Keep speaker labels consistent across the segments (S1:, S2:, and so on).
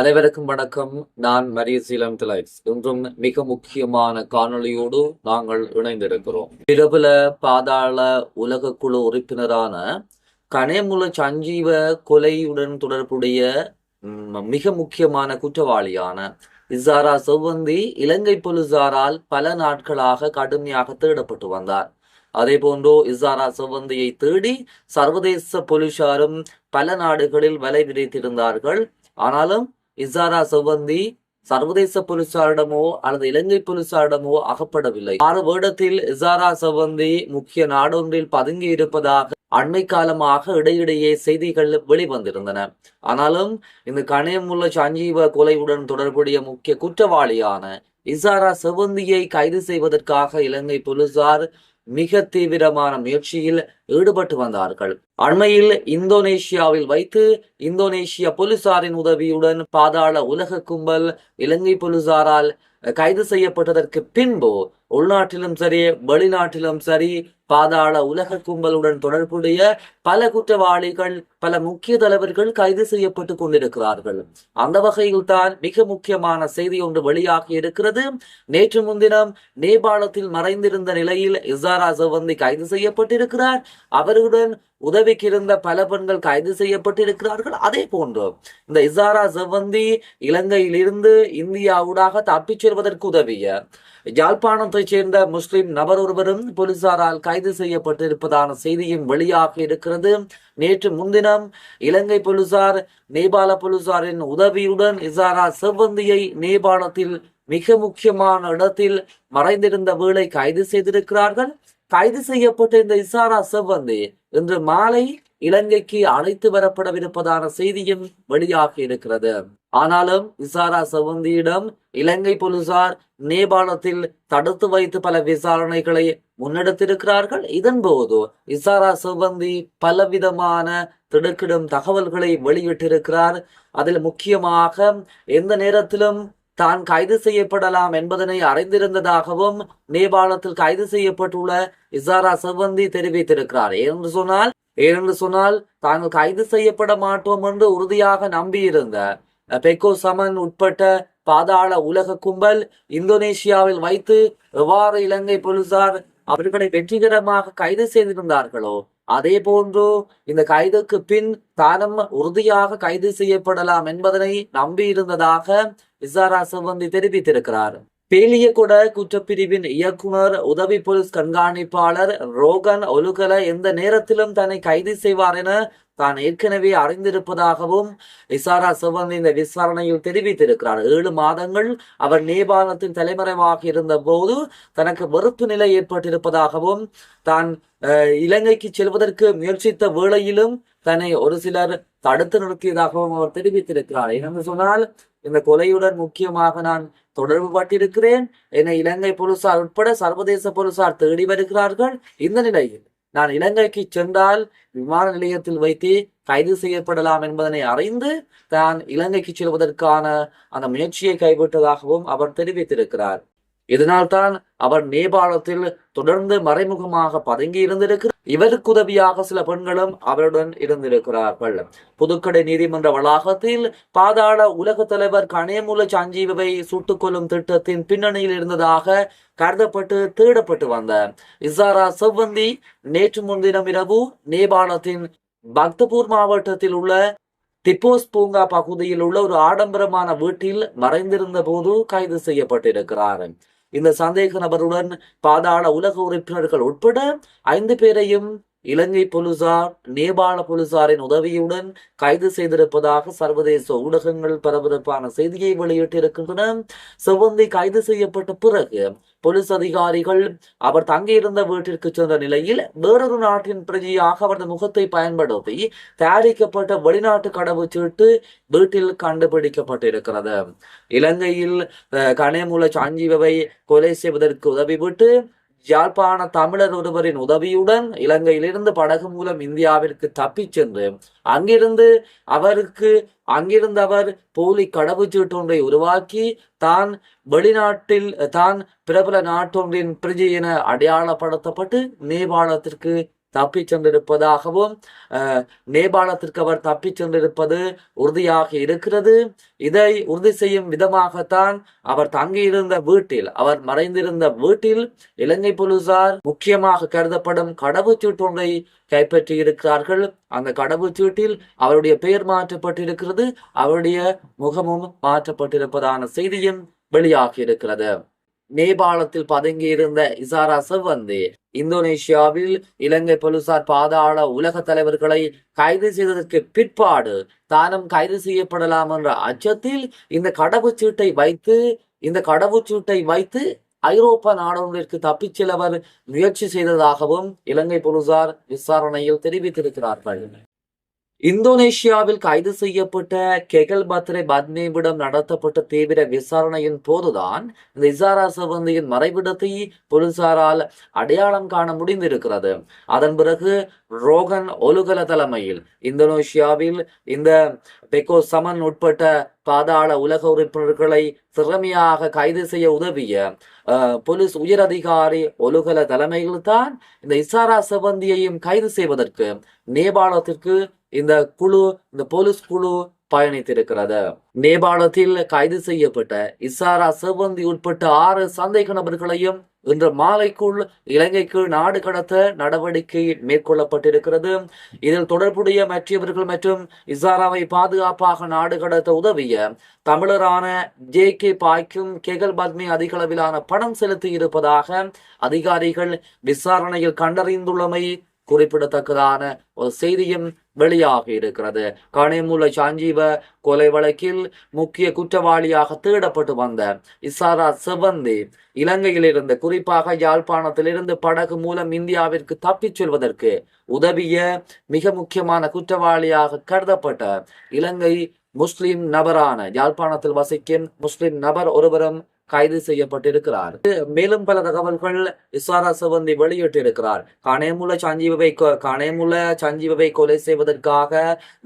S1: அனைவருக்கும் வணக்கம். நான் மரியசீலம் திலைஸ் இன்றும் மிக முக்கியமான காணொளியோடு நாங்கள் இணைந்திருக்கிறோம். பிரபல பாதாள குழு உறுப்பினரான கனேமுல சஞ்சீவ கொலையுடன் தொடர்புடைய மிக முக்கியமான குற்றவாளியான இசாரா செவ்வந்தி இலங்கை போலீசாரால் பல நாட்களாக கடுமையாக தேடப்பட்டு வந்தார். அதே போன்றோ இசாரா செவ்வந்தியை தேடி சர்வதேச போலீசாரும் பல நாடுகளில் வலை விரித்திருந்தார்கள். ஆனாலும் இசாரா சுகந்தி சர்வதேச போலீசாரிடமோ அல்லது இலங்கை போலீசாரிடமோ அகப்படவில்லை. ஆறு வருடத்தில் இசாரா செவ்வந்தி முக்கிய நாடொன்றில் பதுங்கி இருப்பதாக அண்மை காலமாக இடையிடையே செய்திகள் வெளிவந்திருந்தன. ஆனாலும் இந்த கணேமுள்ள சஞ்சீவ கொலையுடன் தொடர்புடைய முக்கிய குற்றவாளியான இசாரா செவ்வந்தியை கைது செய்வதற்காக இலங்கை போலீசார் மிக தீவிரமான முயற்சியில் ஈடுபட்டு வந்தார்கள். அண்மையில் இந்தோனேஷியாவில் வைத்து இந்தோனேஷிய போலீசாரின் உதவியுடன் பாதாள உலக கும்பல் இலங்கை போலீசாரால் கைது செய்யப்பட்டதற்கு பின்பு உள்நாட்டிலும் சரி வெளிநாட்டிலும் சரி பாதாள உலக கும்பலுடன் தொடர்புடைய பல குற்றவாளிகள் பல முக்கிய தலைவர்கள் கைது செய்யப்பட்டு கொண்டிருக்கிறார்கள். அந்த வகையில் தான் மிக முக்கியமான செய்தி ஒன்று வெளியாகி இருக்கிறது. நேற்று முன்தினம் நேபாளத்தில் மறைந்திருந்த நிலையில் இசாரா சவந்தி கைது செய்யப்பட்டிருக்கிறார். அவருடன் உதவிக்கு இருந்த பல பெண்கள் கைது செய்யப்பட்டிருக்கிறார்கள். அதே போன்று இந்த இசாரா செவ்வந்தி இலங்கையிலிருந்து இந்தியாவுடாக தப்பிச் செல்வதற்கு உதவிய யாழ்ப்பாணத்தைச் சேர்ந்த முஸ்லிம் நபர் ஒருவரும் போலீசாரால் கைது செய்யப்பட்டிருப்பதான செய்தியும் வெளியாக இருக்கிறது. நேற்று முன்தினம் இலங்கை போலீசார் நேபாள போலீசாரின் உதவியுடன் இசாரா செவ்வந்தியை நேபாளத்தில் மிக முக்கியமான இடத்தில் மறைந்திருந்த வேளை கைது செய்திருக்கிறார்கள். கைது செய்யப்பட்ட இந்த இசாரா செவ்வந்தி இன்று மாலை இலங்கைக்கு அழைத்து வரப்படவிருப்பதான செய்தியும் வெளியாகி இருக்கிறது. ஆனாலும் இசாரா செவந்தியிடம் இலங்கை போலீசார் நேபாளத்தில் தடுத்து வைத்து பல விசாரணைகளை முன்னெடுத்திருக்கிறார்கள். இதன் போது இசாரா செவந்தி பலவிதமான திடுக்கிடும் தகவல்களை வெளியிட்டிருக்கிறார். அதில் முக்கியமாக எந்த நேரத்திலும் தான் கைது செய்யப்படலாம் என்பதனை அறிந்திருந்ததாகவும் நேபாளத்தில் கைது செய்யப்பட்டுள்ள இசாரா செவ்வந்தி தெரிவித்திருக்கிறார். ஏனென்று சொன்னால் ஏனென்று சொன்னால் தாங்கள் கைது செய்யப்பட மாட்டோம் என்று உறுதியாக நம்பியிருந்த பெக்கோ சமன் உட்பட்ட பாதாள உலக கும்பல் இந்தோனேஷியாவில் வைத்து எவ்வாறு இலங்கை போலீசார் அவர்களை வெற்றிகரமாக கைது செய்திருந்தார்களோ அதே போன்று இந்த கைதுக்கு பின் தானும் உறுதியாக கைது செய்யப்படலாம் என்பதனை நம்பியிருந்ததாக இசாரா சிவந்தி தெரிவித்திருக்கிறார். பேலியகுட குற்றப்பிரிவின் இயக்குனர் உதவி போலீஸ் கண்காணிப்பாளர் ரோகன் ஒலுகல எந்த நேரத்திலும் தன்னை கைது செய்வார் என தான் ஏற்கனவே அறிந்திருப்பதாகவும் இசாரா சிவந்தி இந்த விசாரணையில் தெரிவித்திருக்கிறார். ஏழு மாதங்கள் அவர் நேபாளத்தின் தலைமறைவாக இருந்த போது தனக்கு வெறுப்பு நிலை ஏற்பட்டிருப்பதாகவும் தான் அஹ், இலங்கைக்கு செல்வதற்கு முயற்சித்த வேளையிலும் தன்னை ஒரு சிலர் தடுத்து நிறுத்தியதாகவும் அவர் தெரிவித்திருக்கிறார். என்று சொன்னால் இந்த கொலையுடன் முக்கியமாக நான் தொடர்பு பட்டிருக்கிறேன். என்னை இலங்கை போலீசார் உட்பட சர்வதேச போலீசார் தேடி வருகிறார்கள். இந்த நிலையில் நான் இலங்கைக்கு சென்றால் விமான நிலையத்தில் வைத்து கைது செய்யப்படலாம் என்பதனை அறிந்து தான் இலங்கைக்கு செல்வதற்கான அந்த முயற்சியை கைவிட்டதாகவும் அவர் தெரிவித்திருக்கிறார். இதனால்தான் அவர் நேபாளத்தில் தொடர்ந்து மறைமுகமாக பதுங்கி இருந்திருக்கிறார் இவருக்கு உதவியாக சில பெண்களும் அவருடன் இருந்திருக்கிறார்கள். புதுக்கடை நீதிமன்ற வளாகத்தில் பாதாள உலக தலைவர் கணேமுல சஞ்சீவை சுட்டுக் கொல்லும் திட்டத்தின் பின்னணியில் இருந்ததாக கருதப்பட்டு தேடப்பட்டு வந்த இசாரா செவ்வந்தி நேற்று முன்தினம் இரவு நேபாளத்தின் பக்தபூர் மாவட்டத்தில் உள்ள திப்போஸ் பூங்கா பகுதியில் உள்ள ஒரு ஆடம்பரமான வீட்டில் மறைந்திருந்த போது கைது செய்யப்பட்டிருக்கிறார். இந்த சந்தேக நபருடன் பாதாள உலக உறுப்பினர்கள் உட்பட ஐந்து பேரையும் இலங்கை போலீசார் நேபாள போலீசாரின் உதவியுடன் கைது செய்திருப்பதாக சர்வதேச ஊடகங்கள் பரபரப்பான செய்தியை வெளியிட்டிருக்கின்றன. செவ்வந்தி கைது செய்யப்பட்ட பிறகு போலீஸ் அதிகாரிகள் அவர் தங்கியிருந்த வீட்டிற்கு சென்ற நிலையில் வேறொரு நாட்டின் பிரஜையாக அவரது முகத்தை பயன்படுத்தி தயாரிக்கப்பட்ட வெளிநாட்டு கடவுச்சீட்டு வீட்டில் கண்டுபிடிக்கப்பட்டிருக்கிறது. இலங்கையில் அஹ், கனேமுல சாஞ்சிவை கொலை செய்வதற்கு உதவிவிட்டு யாழ்ப்பாண தமிழர் ஒருவரின் உதவியுடன் இலங்கையிலிருந்து படகு மூலம் இந்தியாவிற்கு தப்பிச் சென்று அங்கிருந்து அவருக்கு அங்கிருந்து அவர் போலி கடவுச்சீட்டு ஒன்றை உருவாக்கி தான் வெளிநாட்டில் தான் பிரபல நாட்டொன்றின் பிரஜை என அடையாளப்படுத்தப்பட்டு நேபாளத்திற்கு தப்பிச் சென்றிருப்பதாகவும் அஹ், நேபாளத்திற்கு அவர் தப்பிச் சென்றிருப்பது உறுதியாக இருக்கிறது. இதை உறுதி செய்யும் விதமாகத்தான் அவர் தங்கியிருந்த வீட்டில் அவர் மறைந்திருந்த வீட்டில் இலங்கை போலீசார் முக்கியமாக கருதப்படும் கடவுச்சீட்டு ஒன்றை கைப்பற்றி இருக்கிறார்கள் அந்த கடவுச்சீட்டில் அவருடைய பெயர் மாற்றப்பட்டிருக்கிறது அவருடைய முகமும் மாற்றப்பட்டிருப்பதான செய்தியும் வெளியாகி இருக்கிறது நேபாளத்தில் பதுங்கியிருந்த இசாரா செவ்வந்தி இந்தோனேஷியாவில் இலங்கை போலீசார் பாதாள உலக தலைவர்களை கைது செய்ததற்கு பிற்பாடு தானும் கைது செய்யப்படலாம் என்ற அச்சத்தில் இந்த கடவுச்சீட்டை வைத்து இந்த கடவுச்சீட்டை வைத்து ஐரோப்பா நாடொன்றிற்கு தப்பிச் செல்லவர் முயற்சி செய்ததாகவும் இலங்கை போலீசார் விசாரணையில் தெரிவித்திருக்கிறார்கள். இந்தோனேஷியாவில் கைது செய்யப்பட்ட கெகல் பத்ரே பத்மேவிடம் நடத்தப்பட்ட தீவிர விசாரணையின் போதுதான் இந்த இசாரா சவந்தியின் மறைவிடத்தை போலீசாரால் அடையாளம் காண முடிந்திருக்கிறது. அதன் பிறகு ரோகன் ஒலுகல தலைமையில் இந்தோனேஷியாவில் இந்த பெக்கோ சமன் உட்பட்ட பாதாள உலக உறுப்பினர்களை திறமையாக கைது செய்ய உதவிய அஹ், போலீஸ் உயர் அதிகாரி ஒலுகல தலைமையில் தான் இந்த இசாரா செவந்தியையும் கைது செய்வதற்கு நேபாளத்திற்கு இந்த குழு இந்த போலீஸ் குழு பயணித்திருக்கிறது. நேபாளத்தில் கைது செய்யப்பட்ட இசாரா செவந்தி உட்பட்ட ஆறு சந்தேக நபர்களையும் இன்று மாலைக்குள் இலங்கைக்கு நாடு கடத்த நடவடிக்கை மேற்கொள்ளப்பட்டிருக்கிறது. இதில் தொடர்புடைய மற்றவர்கள் மற்றும் இசாராவை பாதுகாப்பாக நாடு கடத்த உதவிய தமிழரான ஜே கே பாய்க்கும் கெகல் பத்மி அதிக அளவிலான பணம் செலுத்தி இருப்பதாக அதிகாரிகள் விசாரணையில் கண்டறிந்துள்ளமை குறிப்பிடத்தக்கதான ஒரு செய்தியும் வெளியாக இருக்கிறது. கனிமுல்ல சாஞ்சீவ கொலை வழக்கில் முக்கிய குற்றவாளியாக தேடப்பட்டு வந்த இசாரா செவந்தி இலங்கையிலிருந்து குறிப்பாக யாழ்ப்பாணத்திலிருந்து படகு மூலம் இந்தியாவிற்கு தப்பிச் செல்வதற்கு உதவிய மிக முக்கியமான குற்றவாளியாக கருதப்பட்ட இலங்கை முஸ்லிம் நபரான யாழ்ப்பாணத்தில் வசிக்கும் முஸ்லிம் நபர் ஒருவரும் கைது செய்யப்பட்டிருக்கிறார். மேலும் பல தகவல்கள் இசாரா சிவந்தி வெளியிட்டிருக்கிறார். கனேமுல சஞ்சீவவை கனேமுல சஞ்சீவவை கொலை செய்வதற்காக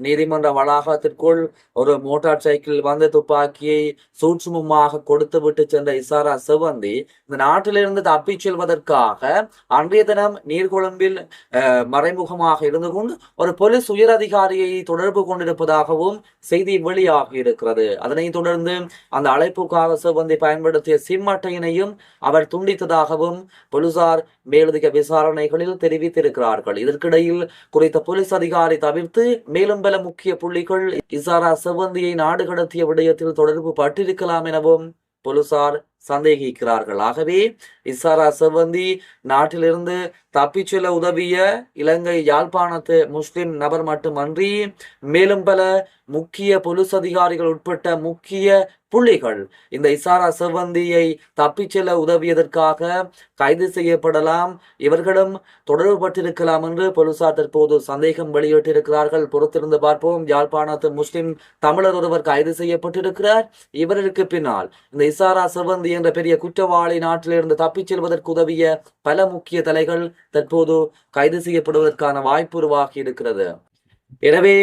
S1: நீதிமன்ற வளாகத்திற்குள் ஒரு மோட்டார் சைக்கிள் வந்து துப்பாக்கியை சூட்சுமமாக கொடுத்து விட்டு சென்ற இசாரா சிவந்தி இந்த நாட்டிலிருந்து தப்பிச் செல்வதற்காக அன்றைய தினம் நீர்கொழும்பில் மறைமுகமாக இருந்து கொண்டு ஒரு போலீஸ் உயர் அதிகாரியை தொடர்பு கொண்டிருப்பதாகவும் செய்தி வெளியாகி இருக்கிறது அதனை தொடர்ந்து அந்த அழைப்புக்காக சிவந்தி பயன்படுத்திய சிம்மட்டையினையும் அவர் துண்டித்ததாகவும் போலீசார் மேலதிக விசாரணைகளில் தெரிவித்திருக்கிறார்கள். இதற்கிடையில் குறித்த போலீஸ் அதிகாரி தவிர்த்து மேலும் பல முக்கிய புள்ளிகள் இசாரா செவ்வந்தியை நாடு கடத்திய விடயத்தில் தொடர்பு பட்டிருக்கலாம் எனவும் போலீசார் சந்தேகிக்கிறார்கள். ஆகவே இசாரா செவந்தி நாட்டிலிருந்து தப்பிச்செல்ல உதவிய இலங்கை யாழ்ப்பாணத்து முஸ்லிம் நபர் மட்டுமன்றி மேலும் பல முக்கிய பொலிஸ் அதிகாரிகள் உட்பட்ட முக்கிய புள்ளிகள் இந்த இசாரா செவ்வந்தியை தப்பிச் செல்ல உதவியதற்காக கைது செய்யப்படலாம். இவர்களும் தொடர்பு பட்டிருக்கலாம் என்று போலீசார் தற்போது சந்தேகம் வெளியிட்டிருக்கிறார்கள். பொறுத்திருந்து பார்ப்போம். யாழ்ப்பாணத்து முஸ்லிம் தமிழர் ஒருவர் கைது செய்யப்பட்டிருக்கிறார். இவருக்கு பின்னால் இந்த இசாரா செவ்வந்தி என்ற பெரிய குற்றவாளி நாட்டிலிருந்து தப்பிச் செல்வதற்கு உதவிய பல முக்கிய தலைகள் தற்போது கைது செய்யப்படுவதற்கான வாய்ப்பு உருவாகி இருக்கிறது. எனவே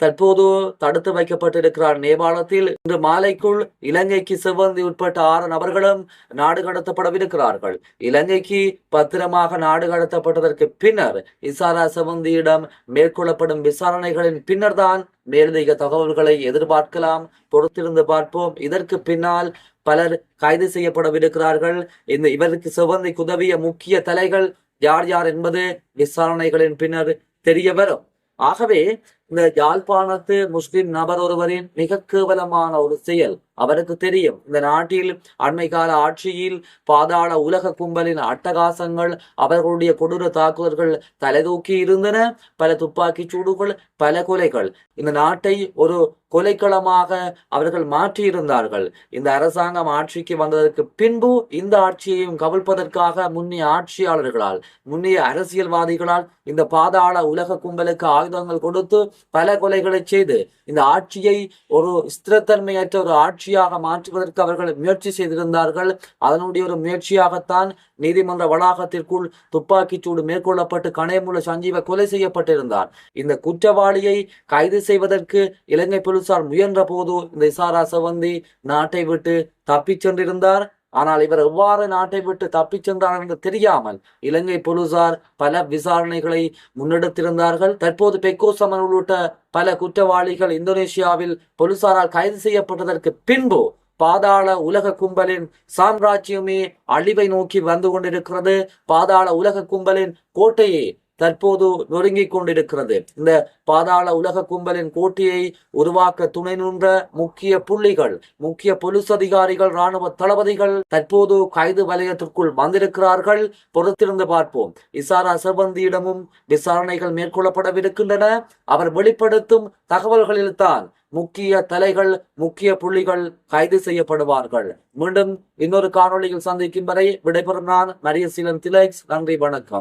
S1: தற்போது தடுத்து வைக்கப்பட்டிருக்கிறார் நேபாளத்தில் இன்று மாலைக்குள் இலங்கைக்கு செவ்வந்தி உட்பட்ட ஆறு நபர்களும் நாடு கடத்தப்படவிருக்கிறார்கள். இலங்கைக்கு பத்திரமாக நாடு கடத்தப்பட்டதற்கு பின்னர் இசாரா செவந்தியிடம் மேற்கொள்ளப்படும் விசாரணைகளின் பின்னர்தான் மேலதிக தகவல்களை எதிர்பார்க்கலாம். பொறுத்திருந்து பார்ப்போம். இதற்கு பின்னால் பலர் கைது செய்யப்படவிருக்கிறார்கள். இந்த இவருக்கு செவ்வந்திக்கு உதவிய முக்கிய தலைகள் யார் யார் என்பது விசாரணைகளின் பின்னர் தெரிய வரும். ஆகவே இந்த யாழ்ப்பாணத்து முஸ்லிம் நபர் ஒருவரின் மிக கேவலமான ஒரு செயல். அவருக்கு தெரியும் இந்த நாட்டில் அண்மை கால ஆட்சியில் பாதாள உலக கும்பலின் அட்டகாசங்கள் அவர்களுடைய கொடூர தாக்குதல்கள் தலைதூக்கி இருந்தன. பல துப்பாக்கி சூடுகள் பல கொலைகள். இந்த நாட்டை ஒரு கொலைக்களமாக அவர்கள் மாற்றியிருந்தார்கள். இந்த அரசாங்கம் ஆட்சிக்கு வந்ததற்கு பின்பு இந்த ஆட்சியையும் கவிழ்ப்பதற்காக முன்னைய ஆட்சியாளர்களால் முன்னைய அரசியல்வாதிகளால் இந்த பாதாள உலக கும்பலுக்கு ஆயுதங்கள் கொடுத்து பல கொலைகளை செய்து இந்த ஆட்சியை ஒரு ஸ்திரத்தன்மையற்ற ஒரு ஆட்சியாக மாற்றுவதற்கு அவர்கள் முயற்சி செய்திருந்தார்கள். அதனுடைய ஒரு முயற்சியாகத்தான் நீதிமன்ற வளாகத்திற்குள் துப்பாக்கிச் சூடு மேற்கொள்ளப்பட்டு கணையமுள்ள சஞ்சீவ கொலை செய்யப்பட்டிருந்தார். இந்த குற்றவாளியை கைது செய்வதற்கு இலங்கை போலீசார் முயன்ற போது இந்த இசாரா சவந்தி நாட்டை விட்டு தப்பிச் சென்றிருந்தார். ஆனால் இவர் எவ்வாறு நாட்டை விட்டு தப்பிச் சென்றார் என்று தெரியாமல் இலங்கை போலீசார் பல விசாரணைகளை முன்னெடுத்திருந்தார்கள். தற்போது பெக்கோசமன் உள்ளிட்ட பல குற்றவாளிகள் இந்தோனேஷியாவில் போலீசாரால் கைது செய்யப்பட்டதற்கு பின்பு பாதாள உலக கும்பலின் சாம்ராஜ்யமே அழிவை நோக்கி வந்து கொண்டிருக்கிறது. பாதாள உலக கும்பலின் கோட்டையே தற்போது நொறுங்கிக் கொண்டிருக்கிறது. இந்த பாதாள உலக கும்பலின் கோட்டையை உருவாக்க துணை நின்ற முக்கிய புள்ளிகள் முக்கிய பொலிஸ் அதிகாரிகள் ராணுவ தளபதிகள் தற்போது கைது வலயத்திற்குள் வந்திருக்கிறார்கள். பொறுத்திருந்து பார்ப்போம். இசாரா செவந்தியிடமும் விசாரணைகள் மேற்கொள்ளப்படவிருக்கின்றன. அவர் வெளிப்படுத்தும் தகவல்களில்தான் முக்கிய தலைகள் முக்கிய புள்ளிகள் கைது செய்யப்படுவார்கள். மீண்டும் இன்னொரு காணொளியில் சந்திக்கும் வரை விடைபெறும் நான் மரியசீலன் திலக்ஸ். நன்றி வணக்கம்.